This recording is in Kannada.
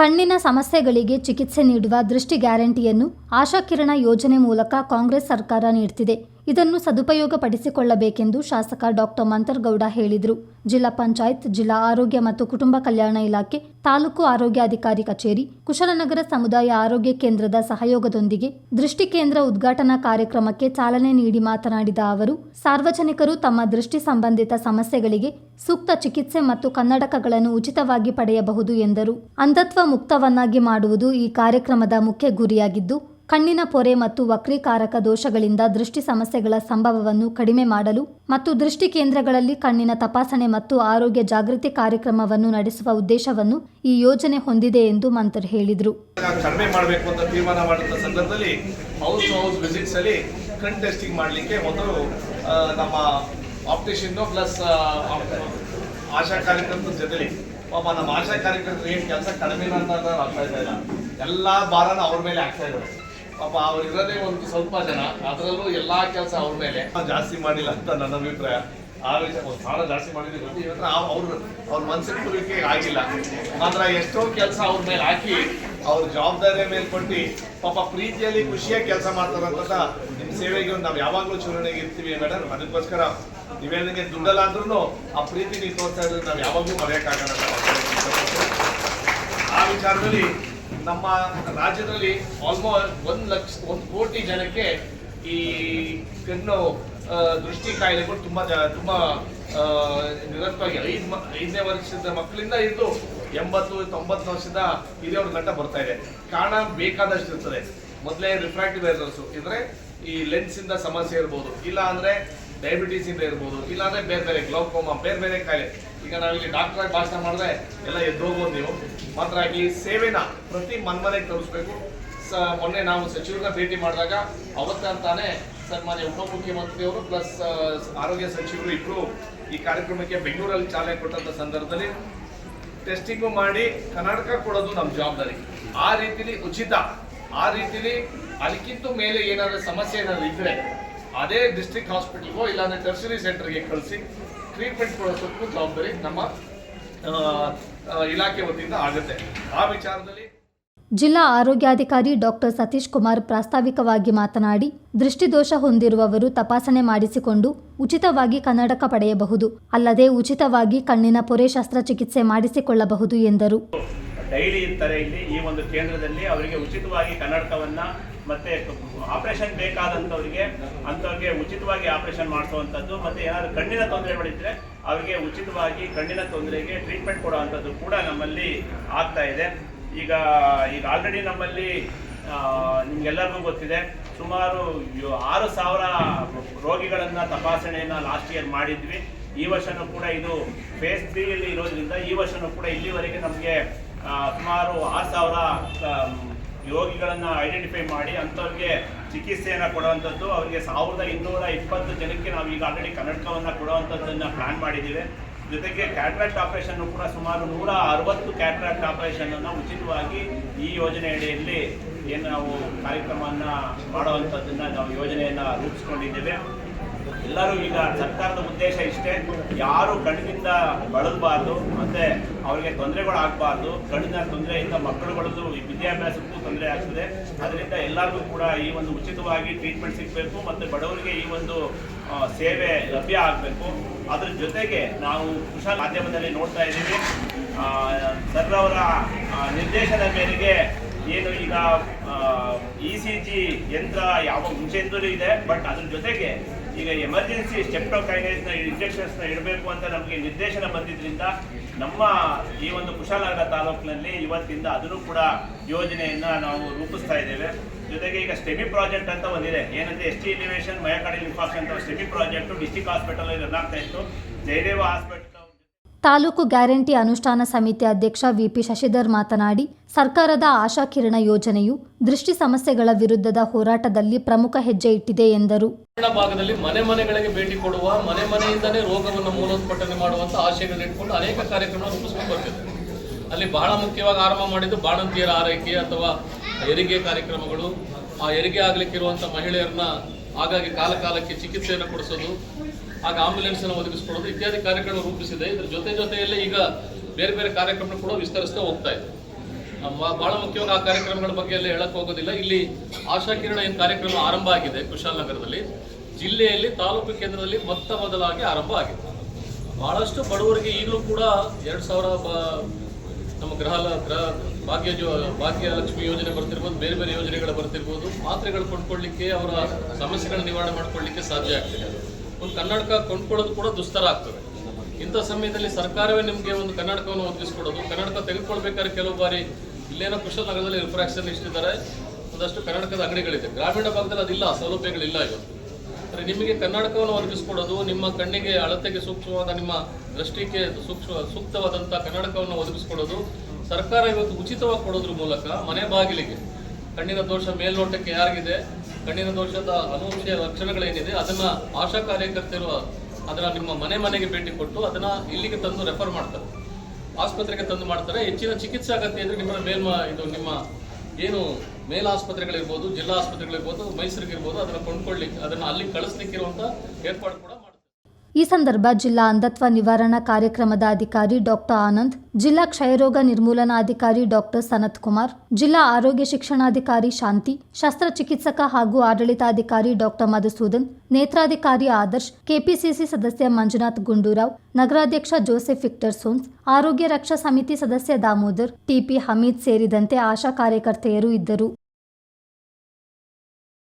ಕಣ್ಣಿನ ಸಮಸ್ಯೆಗಳಿಗೆ ಚಿಕಿತ್ಸೆ ನೀಡುವ ದೃಷ್ಟಿ ಗ್ಯಾರಂಟಿಯನ್ನು ಆಶಾಕಿರಣ ಯೋಜನೆ ಮೂಲಕ ಕಾಂಗ್ರೆಸ್ ಸರ್ಕಾರ ನೀಡುತ್ತಿದೆ ಇದನ್ನು ಸದುಪಯೋಗಪಡಿಸಿಕೊಳ್ಳಬೇಕೆಂದು ಶಾಸಕ ಡಾಕ್ಟರ್ ಮಂತರ್ಗೌಡ ಹೇಳಿದರು. ಜಿಲ್ಲಾ ಪಂಚಾಯತ್, ಜಿಲ್ಲಾ ಆರೋಗ್ಯ ಮತ್ತು ಕುಟುಂಬ ಕಲ್ಯಾಣ ಇಲಾಖೆ, ತಾಲೂಕು ಆರೋಗ್ಯಾಧಿಕಾರಿ ಕಚೇರಿ, ಕುಶಲನಗರ ಸಮುದಾಯ ಆರೋಗ್ಯ ಕೇಂದ್ರದ ಸಹಯೋಗದೊಂದಿಗೆ ದೃಷ್ಟಿ ಕೇಂದ್ರ ಉದ್ಘಾಟನಾ ಕಾರ್ಯಕ್ರಮಕ್ಕೆ ಚಾಲನೆ ನೀಡಿ ಮಾತನಾಡಿದ ಅವರು, ಸಾರ್ವಜನಿಕರು ತಮ್ಮ ದೃಷ್ಟಿ ಸಂಬಂಧಿತ ಸಮಸ್ಯೆಗಳಿಗೆ ಸೂಕ್ತ ಚಿಕಿತ್ಸೆ ಮತ್ತು ಕನ್ನಡಕಗಳನ್ನು ಉಚಿತವಾಗಿ ಪಡೆಯಬಹುದು ಎಂದರು. ಅಂಧತ್ವ ಮುಕ್ತವನ್ನಾಗಿ ಮಾಡುವುದು ಈ ಕಾರ್ಯಕ್ರಮದ ಮುಖ್ಯ ಗುರಿಯಾಗಿದ್ದು ಕಣ್ಣಿನ ಪೊರೆ ಮತ್ತು ವಕ್ರೀಕಾರಕ ದೋಷಗಳಿಂದ ದೃಷ್ಟಿ ಸಮಸ್ಯೆಗಳ ಸಂಭವವನ್ನು ಕಡಿಮೆ ಮಾಡಲು ಮತ್ತು ದೃಷ್ಟಿ ಕೇಂದ್ರಗಳಲ್ಲಿ ಕಣ್ಣಿನ ತಪಾಸಣೆ ಮತ್ತು ಆರೋಗ್ಯ ಜಾಗೃತಿ ಕಾರ್ಯಕ್ರಮವನ್ನು ನಡೆಸುವ ಉದ್ದೇಶವನ್ನು ಈ ಯೋಜನೆ ಹೊಂದಿದೆ ಎಂದು ಮಂತ್ರಿ ಹೇಳಿದರು. ಕಡಿಮೆ ಮಾಡಬೇಕು ಅಂತ ತೀರ್ಮಾನ ಮಾಡಿದ ಸಂದರ್ಭದಲ್ಲಿ ಹೌಸ್ ಟು ಹೌಸ್ ವಿಸಿಟ್ಸ್ ಅಲ್ಲಿ ಕಣ್ ಟೆಸ್ಟಿಂಗ್ ಮಾಡಲಿಕ್ಕೆ ಮೊದಲು ನಮ್ಮ ಆಪ್ಟಿಷಿಯನ್ ಪ್ಲಸ್ ಆಶಾ ಕಾರ್ಯಕರ್ತರ ಜೊತೆಲಿ. ಪಾಪ ನಮ್ಮ ಆಶಾ ಕಾರ್ಯಕರ್ತರು ಏನು ಕೆಲಸ ಕಡಿಮೆ ಅಂತ ಆಗ್ತಾ ಇಲ್ಲ. ಎಲ್ಲ ಭಾರನ ಅವ್ರ ಮೇಲೆ ಆಗ್ತಾ ಇದ್ದಾರೆ ಪಾಪ ಅವ್ರು ಇರೋದೇ ಒಂದು ಸ್ವಲ್ಪ ಜನ. ಅದರಲ್ಲೂ ಎಲ್ಲಾ ಕೆಲಸ ಅವ್ರ ಮೇಲೆ. ಜಾಸ್ತಿ ಮಾಡಿಲ್ಲ ಅಂತ ನನ್ನ ಅಭಿಪ್ರಾಯ. ಆ ವಿಚಾರ ಭಾಳ ಜಾಸ್ತಿ ಮಾಡಿದ್ರೆ ಇವತ್ತು ಅವ್ರ ಅವ್ರ ಕುರಿಕೆ ಆಗಿಲ್ಲ. ಮಾತ್ರ ಎಷ್ಟೋ ಕೆಲಸ ಅವ್ರ ಮೇಲೆ ಹಾಕಿ ಅವ್ರ ಜವಾಬ್ದಾರಿ ಮೇಲೆ ಕೊಟ್ಟು ಪಾಪ ಪ್ರೀತಿಯಲ್ಲಿ ಖುಷಿಯಾಗಿ ಕೆಲಸ ಮಾಡ್ತಾರಂತ ನಿಮ್ಮ ಸೇವೆಗೆ ನಾವು ಯಾವಾಗಲೂ ಚುನಾವಣೆಗೆ ಇರ್ತೀವಿ ಮೇಡಮ್ ಅದಕ್ಕೋಸ್ಕರ ನೀವೇನಿಗೆ ದುಡ್ಡಲ್ಲ ಅಂದ್ರೂ ಆ ಪ್ರೀತಿ ನೀವು ತೋರಿಸ್ತಾ ಇದ್ರೆ ನಾವು ಯಾವಾಗಲೂ ಮರೆಯೋಕ್ಕಾಗಲ್ಲ ಆ ವಿಚಾರದಲ್ಲಿ ನಮ್ಮ ರಾಜ್ಯದಲ್ಲಿ ಆಲ್ಮೋಸ್ಟ್ ಒಂದು ಲಕ್ಷ ಒಂದು ಕೋಟಿ ಜನಕ್ಕೆ ಈ ಕಣ್ಣು ದೃಷ್ಟಿ ಕಾಯಿಲೆಗಳು ತುಂಬಾ ತುಂಬಾ ಆ, ನಿರಂತರವಾಗಿ ಐದು ಐದನೇ ವರ್ಷದ ಮಕ್ಕಳಿಂದ ಇದ್ದು ಎಂಬತ್ತು ತೊಂಬತ್ತು ವರ್ಷದ ಹಿರಿಯವ್ರ ಗಂಟ ಬರ್ತಾ ಇದೆ. ಕಾರಣ ಬೇಕಾದಷ್ಟು ಇರ್ತದೆ ಮೊದಲೇ ರಿಫ್ರಾಕ್ಟಿವ್ ಎರರ್ಸ್ ಇದ್ರೆ ಈ ಲೆನ್ಸ್ ಇಂದ ಸಮಸ್ಯೆ ಇರ್ಬೋದು. ಇಲ್ಲ ಅಂದ್ರೆ ಡಯಾಬಿಟೀಸ್ ಇಂದ ಇರ್ಬೋದು, ಇಲ್ಲಾಂದ್ರೆ ಬೇರೆ ಬೇರೆ ಗ್ಲೌಕೋಮಾ ಬೇರೆ ಬೇರೆ ಕಾಯಿಲೆ. ಈಗ ನಾವಿಲ್ಲಿ ಡಾಕ್ಟರ್ ಆಗಿ ಭಾಷಣ ಮಾಡಿದ್ರೆ ಎಲ್ಲ ಎದ್ದು ಹೋಗೋದು ನೀವು. ಮಾತ್ರ ಈ ಸೇವೆನ ಪ್ರತಿ ಮನ್ಮನೆಗೆ ತೋರಿಸ್ಬೇಕು. ಸ, ಮೊನ್ನೆ ನಾವು ಸಚಿವರನ್ನ ಭೇಟಿ ಮಾಡಿದಾಗ ಅವತ್ತಂತಾನೆ ಸನ್ಮಾನ್ಯ ಉಪಮುಖ್ಯಮಂತ್ರಿಯವರು ಪ್ಲಸ್ ಆರೋಗ್ಯ ಸಚಿವರು ಇಬ್ಬರು ಈ ಕಾರ್ಯಕ್ರಮಕ್ಕೆ ಬೆಂಗಳೂರಲ್ಲಿ ಚಾಲನೆ ಕೊಟ್ಟಂತ ಸಂದರ್ಭದಲ್ಲಿ ಟೆಸ್ಟಿಂಗು ಮಾಡಿ ಕರ್ನಾಟಕ ಕೊಡೋದು ನಮ್ಮ ಜವಾಬ್ದಾರಿ. ಆ ರೀತಿಲಿ ಉಚಿತ, ಆ ರೀತಿಲಿ ಅದಕ್ಕಿಂತ ಮೇಲೆ ಏನಾದರೂ ಸಮಸ್ಯೆ ಏನಾದರೂ ಇದ್ರೆ ಅದೇ ಡಿಸ್ಟ್ರಿಕ್ಟ್ ಹಾಸ್ಪಿಟಲ್ಗೋ ಇಲ್ಲಾಂದ್ರೆ ಟರ್ಸರಿ ಸೆಂಟರ್ಗೆ ಕಳಿಸಿ ಟ್ರೀಟ್ಮೆಂಟ್ ಕೊಡೋದಕ್ಕೂ ಜವಾಬ್ದಾರಿ ನಮ್ಮ ಇಲಾಖೆ ವತಿಯಿಂದ ಆಗುತ್ತೆ. ಆ ವಿಚಾರದಲ್ಲಿ ಜಿಲ್ಲಾ ಆರೋಗ್ಯಾಧಿಕಾರಿ ಡಾಕ್ಟರ್ ಸತೀಶ್ ಕುಮಾರ್ ಪ್ರಾಸ್ತಾವಿಕವಾಗಿ ಮಾತನಾಡಿ ದೃಷ್ಟಿದೋಷ ಹೊಂದಿರುವವರು ತಪಾಸಣೆ ಮಾಡಿಸಿಕೊಂಡು ಉಚಿತವಾಗಿ ಕನ್ನಡಕ ಪಡೆಯಬಹುದು. ಅಲ್ಲದೆ ಉಚಿತವಾಗಿ ಕಣ್ಣಿನ ಪೊರೆ ಶಸ್ತ್ರಚಿಕಿತ್ಸೆ ಮಾಡಿಸಿಕೊಳ್ಳಬಹುದು ಎಂದರು. ಡೈಲಿ ಇರ್ತಾರೆ ಇಲ್ಲಿ ಈ ಒಂದು ಕೇಂದ್ರದಲ್ಲಿ ಅವರಿಗೆ ಉಚಿತವಾಗಿ ಕನ್ನಡಕವನ್ನ ಮತ್ತೆ ಆಪರೇಷನ್ ಬೇಕಾದಂಥವ್ರಿಗೆ ಅಂಥವ್ರಿಗೆ ಉಚಿತವಾಗಿ ಆಪರೇಷನ್ ಮಾಡಿಸುವಂಥದ್ದು ಮತ್ತೆ ಏನಾದ್ರು ಕಣ್ಣಿನ ತೊಂದರೆಗಳಿದ್ರೆ ಅವರಿಗೆ ಉಚಿತವಾಗಿ ಕಣ್ಣಿನ ತೊಂದರೆಗೆ ಟ್ರೀಟ್ಮೆಂಟ್ ಕೊಡುವಂಥದ್ದು ಕೂಡ ನಮ್ಮಲ್ಲಿ ಆಗ್ತಾ ಇದೆ. ಈಗ ಈಗ ಆಲ್ರೆಡಿ ನಮ್ಮಲ್ಲಿ ನಿಮಗೆಲ್ಲರಿಗೂ ಗೊತ್ತಿದೆ, ಸುಮಾರು ಆರು ಸಾವಿರ ರೋಗಿಗಳನ್ನ ತಪಾಸಣೆಯನ್ನ ಲಾಸ್ಟ್ ಇಯರ್ ಮಾಡಿದ್ವಿ. ಈ ವರ್ಷನೂ ಕೂಡ ಇದು ಫೇಸ್ ತ್ರೀಯಲ್ಲಿ ಇರೋದ್ರಿಂದ ಈ ವರ್ಷನೂ ಕೂಡ ಇಲ್ಲಿವರೆಗೆ ನಮಗೆ ಸುಮಾರು ಆರು ಸಾವಿರ ರೋಗಿಗಳನ್ನ ಐಡೆಂಟಿಫೈ ಮಾಡಿ ಅಂಥವ್ರಿಗೆ ಚಿಕಿತ್ಸೆಯನ್ನು ಕೊಡುವಂಥದ್ದು, ಅವರಿಗೆ ಸಾವಿರದ ಇನ್ನೂರ ಇಪ್ಪತ್ತು ಜನಕ್ಕೆ ನಾವು ಈಗ ಆಲ್ರೆಡಿ ಕನ್ನಡಕವನ್ನು ಕೊಡುವಂಥದ್ದನ್ನು ಪ್ಲಾನ್ ಮಾಡಿದ್ದೀವಿ. ಜೊತೆಗೆ ಕ್ಯಾಟ್ರಾಕ್ಟ್ ಆಪರೇಷನ್ ಕೂಡ ಸುಮಾರು ನೂರ ಅರವತ್ತು ಕ್ಯಾಟ್ರಾಕ್ಟ್ ಆಪರೇಷನ್ ಅನ್ನು ಉಚಿತವಾಗಿ ಈ ಯೋಜನೆ ಅಡಿಯಲ್ಲಿ ಏನು ನಾವು ಕಾರ್ಯಕ್ರಮವನ್ನ ಮಾಡುವಂಥದ್ದನ್ನ ನಾವು ಯೋಜನೆಯನ್ನ ರೂಪಿಸ್ಕೊಂಡಿದ್ದೇವೆ. ಎಲ್ಲರೂ ಈಗ ಸರ್ಕಾರದ ಉದ್ದೇಶ ಇಷ್ಟೇ. ಯಾರು ಕಣ್ಣಿನಿಂದ ಬಳಲಬಾರ್ದು ಮತ್ತೆ ಅವರಿಗೆ ತೊಂದರೆಗಳಾಗಬಾರ್ದು ಕಣ್ಣಿನ ತೊಂದರೆಯಿಂದ ಮಕ್ಕಳುಗಳದ್ದು ಈ ವಿದ್ಯಾಭ್ಯಾಸಕ್ಕೂ ತೊಂದರೆ ಆಗ್ತದೆ. ಅದರಿಂದ ಎಲ್ಲರಿಗೂ ಕೂಡ ಈ ಒಂದು ಉಚಿತವಾಗಿ ಟ್ರೀಟ್ಮೆಂಟ್ ಸಿಗಬೇಕು ಮತ್ತು ಬಡವರಿಗೆ ಈ ಒಂದು ಸೇವೆ ಲಭ್ಯ ಆಗಬೇಕು. ಅದ್ರ ಜೊತೆಗೆ ನಾವು ಕುಶಲ ಮಾಧ್ಯಮದಲ್ಲಿ ನೋಡ್ತಾ ಇದ್ದೀವಿ. ಸರ್ ಅವರ ಆ, ನಿರ್ದೇಶನದ ಮೇರೆಗೆ ಏನು ಈಗ ಇ ಸಿ ಜಿ ಯಂತ್ರ ಯಾವ ಮುಂಚೆಯಿಂದಲೂ ಇದೆ ಬಟ್ ಅದ್ರ ಜೊತೆಗೆ ಈಗ ಎಮರ್ಜೆನ್ಸಿ ಸ್ಟೆಪ್ಟೋಕೈನೈಸ್ನ ಇಂಜೆಕ್ಷನ್ಸ್ನ ಇಡಬೇಕು ಅಂತ ನಮಗೆ ನಿರ್ದೇಶನ ಬಂದಿದ್ದರಿಂದ ನಮ್ಮ ಈ ಒಂದು ಕುಶಾಲನಗರ ತಾಲೂಕಿನಲ್ಲಿ ಇವತ್ತಿಂದ ಅದನ್ನು ಕೂಡ ಯೋಜನೆಯನ್ನ ನಾವು ರೂಪಿಸ್ತಾ ಇದ್ದೇವೆ. ಜೊತೆಗೆ ಈಗ ಸ್ಟೆಮಿ ಪ್ರಾಜೆಕ್ಟ್ ಅಂತ ಒಂದಿದೆ. ಏನಂದರೆ S T elevation myocardial infarction ಅಂತ STEMI project, district hospital run ಆಗ್ತಾ ಇತ್ತು. ಜಯದೇವ ಹಾಸ್ಪಿಟಲ್ ತಾಲೂಕು ಗ್ಯಾರಂಟಿ ಅನುಷ್ಠಾನ ಸಮಿತಿ ಅಧ್ಯಕ್ಷ ವಿಪಿ ಶಶಿಧರ್ ಮಾತನಾಡಿ, ಸರ್ಕಾರದ ಆಶಾಕಿರಣ ಯೋಜನೆಯು ದೃಷ್ಟಿ ಸಮಸ್ಯೆಗಳ ವಿರುದ್ಧದ ಹೋರಾಟದಲ್ಲಿ ಪ್ರಮುಖ ಹೆಜ್ಜೆ ಇಟ್ಟಿದೆ ಎಂದರು. ಭಾಗದಲ್ಲಿ ಮನೆ ಮನೆಗಳಿಗೆ ಭೇಟಿ ಕೊಡುವ, ಮನೆ ಮನೆಯಿಂದಲೇ ರೋಗವನ್ನು ಮೂಲೋತ್ಪಟ್ಟನೆ ಮಾಡುವಂತ ಆಶಯಗಳನ್ನು ಇಟ್ಕೊಂಡು ಅನೇಕ ಕಾರ್ಯಕ್ರಮ ರೂಪಿಸಿಕೊಂಡು ಅಲ್ಲಿ ಬಹಳ ಮುಖ್ಯವಾಗಿ ಆರಂಭ ಮಾಡಿದ್ದು ಬಾಣಂತಿಯರ ಆರೈಕೆ ಅಥವಾ ಹೆರಿಗೆ ಕಾರ್ಯಕ್ರಮಗಳು. ಆ ಹೆರಿಗೆ ಆಗ್ಲಿಕ್ಕಿರುವಂಥ ಮಹಿಳೆಯರನ್ನ ಹಾಗಾಗಿ ಕಾಲ ಕಾಲಕ್ಕೆ ಚಿಕಿತ್ಸೆಯನ್ನು ಕೊಡಿಸೋದು. ಆಗ ಆಂಬ್ಯುಲೆನ್ಸ್ ಅನ್ನು ಒದಗಿಸ್ಕೊಡೋದು ಇತ್ಯಾದಿ ಕಾರ್ಯಕ್ರಮ ರೂಪಿಸಿದೆ. ಇದ್ರ ಜೊತೆ ಜೊತೆಯಲ್ಲೇ ಈಗ ಬೇರೆ ಬೇರೆ ಕಾರ್ಯಕ್ರಮ ಕೂಡ ವಿಸ್ತರಿಸ್ತಾ ಹೋಗ್ತಾ ಇದೆ. ಬಹಳ ಮುಖ್ಯವಾಗಿ ಆ ಕಾರ್ಯಕ್ರಮಗಳ ಬಗ್ಗೆ ಎಲ್ಲ ಹೇಳಕ್ ಹೋಗೋದಿಲ್ಲ. ಇಲ್ಲಿ ಆಶಾ ಕಿರಣ ಕಾರ್ಯಕ್ರಮ ಆರಂಭ ಆಗಿದೆ ಕುಶಾಲನಗರದಲ್ಲಿ ಜಿಲ್ಲೆಯಲ್ಲಿ ತಾಲೂಕು ಕೇಂದ್ರದಲ್ಲಿ ಮೊತ್ತ ಮೊದಲಾಗಿ ಆರಂಭ ಆಗಿದೆ. ಬಹಳಷ್ಟು ಬಡವರಿಗೆ ಈಗಲೂ ಕೂಡ ಎರಡು ಸಾವಿರ ನಮ್ಮ ಗೃಹ ಗೃಹ ಭಾಗ್ಯ ಭಾಗ್ಯ ಲಕ್ಷ್ಮಿ ಯೋಜನೆ ಬರ್ತಿರ್ಬೋದು, ಬೇರೆ ಬೇರೆ ಯೋಜನೆಗಳು ಬರ್ತಿರ್ಬೋದು. ಮಾತ್ರೆಗಳು ಕೊಂಡ್ಕೊಳ್ಳಿಕ್ಕೆ, ಅವರ ಸಮಸ್ಯೆಗಳ ನಿವಾರಣೆ ಮಾಡ್ಕೊಳ್ಳಿಕ್ಕೆ ಸಾಧ್ಯ ಆಗ್ತಿದೆ. ಒಂದು ಕನ್ನಡಕ ಕೊಂಡ್ಕೊಳ್ಳೋದು ಕೂಡ ದುಸ್ತರ ಆಗ್ತದೆ. ಇಂಥ ಸಮಯದಲ್ಲಿ ಸರ್ಕಾರವೇ ನಿಮಗೆ ಒಂದು ಕನ್ನಡಕವನ್ನು ಒದಗಿಸ್ಕೊಡೋದು. ಕನ್ನಡಕ ತೆಗೆದುಕೊಳ್ಬೇಕಾದ್ರೆ ಕೆಲವು ಬಾರಿ ಇಲ್ಲೇನೋ ಕುಶಲನಗರದಲ್ಲಿ ರಿಫ್ರಾಕ್ಷನ್ ಇಷ್ಟಿದ್ದಾರೆ. ಒಂದಷ್ಟು ಕನ್ನಡಕದ ಅಂಗಡಿಗಳಿದೆ. ಗ್ರಾಮೀಣ ಭಾಗದಲ್ಲಿ ಅದಿಲ್ಲ, ಸೌಲಭ್ಯಗಳಿಲ್ಲ ಇವತ್ತು. ಅಂದರೆ ನಿಮಗೆ ಕನ್ನಡಕವನ್ನು ಒದಗಿಸ್ಕೊಡೋದು, ನಿಮ್ಮ ಕಣ್ಣಿಗೆ ಅಳತೆಗೆ ಸೂಕ್ಷ್ಮವಾದ, ನಿಮ್ಮ ದೃಷ್ಟಿಗೆ ಸೂಕ್ಷ್ಮ ಸೂಕ್ತವಾದಂಥ ಕನ್ನಡಕವನ್ನು ಒದಗಿಸ್ಕೊಡೋದು, ಸರ್ಕಾರ ಇವತ್ತು ಉಚಿತವಾಗಿ ಕೊಡೋದ್ರ ಮೂಲಕ ಮನೆ ಬಾಗಿಲಿಗೆ. ಕಣ್ಣಿನ ದೋಷ ಮೇಲ್ನೋಟಕ್ಕೆ ಯಾರಿಗಿದೆ? ಕಣ್ಣಿನ ದೋಷದ ಅನೂಹ್ಯ ಲಕ್ಷಣಗಳೇನಿದೆ ಅದನ್ನ ಆಶಾ ಕಾರ್ಯಕರ್ತರು ಅದನ್ನ ನಿಮ್ಮ ಮನೆ ಮನೆಗೆ ಭೇಟಿ ಕೊಟ್ಟು ಅದನ್ನ ಇಲ್ಲಿಗೆ ತಂದು ರೆಫರ್ ಮಾಡ್ತಾರೆ. ಆಸ್ಪತ್ರೆಗೆ ತಂದು ಮಾಡ್ತಾರೆ. ಹೆಚ್ಚಿನ ಚಿಕಿತ್ಸೆ ಅಗತ್ಯ ಇದ್ರೆ ನಿಮ್ಮ ಮೇಲ್ಮ, ಇದು ನಿಮ್ಮ ಏನು ಮೇಲ್ ಆಸ್ಪತ್ರೆಗಳಿರ್ಬೋದು, ಜಿಲ್ಲಾ ಆಸ್ಪತ್ರೆಗಳಿರ್ಬೋದು ಮೈಸೂರಿಗೆ ಇರ್ಬೋದು ಅದನ್ನು ಅದನ್ನ ಅದನ್ನು ಕಳಿಸ್ಲಿಕ್ಕೆ ಕಳಿಸ್ಲಿಕ್ಕಿರುವಂಥ ಏರ್ಪಾಡು ಕೂಡ ಈ ಸಂದರ್ಭ ಜಿಲ್ಲಾ ಅಂಧತ್ವ ನಿವಾರಣಾ ಕಾರ್ಯಕ್ರಮದ ಅಧಿಕಾರಿ ಡಾಕ್ಟರ್ ಆನಂದ್, ಜಿಲ್ಲಾ ಕ್ಷಯರೋಗ ನಿರ್ಮೂಲನಾಧಿಕಾರಿ ಡಾಕ್ಟರ್ ಸನತ್ ಕುಮಾರ್, ಜಿಲ್ಲಾ ಆರೋಗ್ಯ ಶಿಕ್ಷಣಾಧಿಕಾರಿ ಶಾಂತಿ ಶಸ್ತ್ರಚಿಕಿತ್ಸಕ ಹಾಗೂ ಆಡಳಿತಾಧಿಕಾರಿ ಡಾಕ್ಟರ್ ಮಧುಸೂದನ್, ನೇತ್ರಾಧಿಕಾರಿ ಆದರ್ಶ್, ಕೆಪಿಸಿಸಿ ಸದಸ್ಯ ಮಂಜುನಾಥ್ ಗುಂಡೂರಾವ್, ನಗರಾಧ್ಯಕ್ಷ ಜೋಸೆಫ್ ವಿಕ್ಟರ್ ಸೋನ್ಸ್, ಆರೋಗ್ಯ ರಕ್ಷಾ ಸಮಿತಿ ಸದಸ್ಯ ದಾಮೋದರ್, ಟಿಪಿ ಹಮೀದ್ ಸೇರಿದಂತೆ ಆಶಾ ಕಾರ್ಯಕರ್ತೆಯರು ಇದ್ದರು.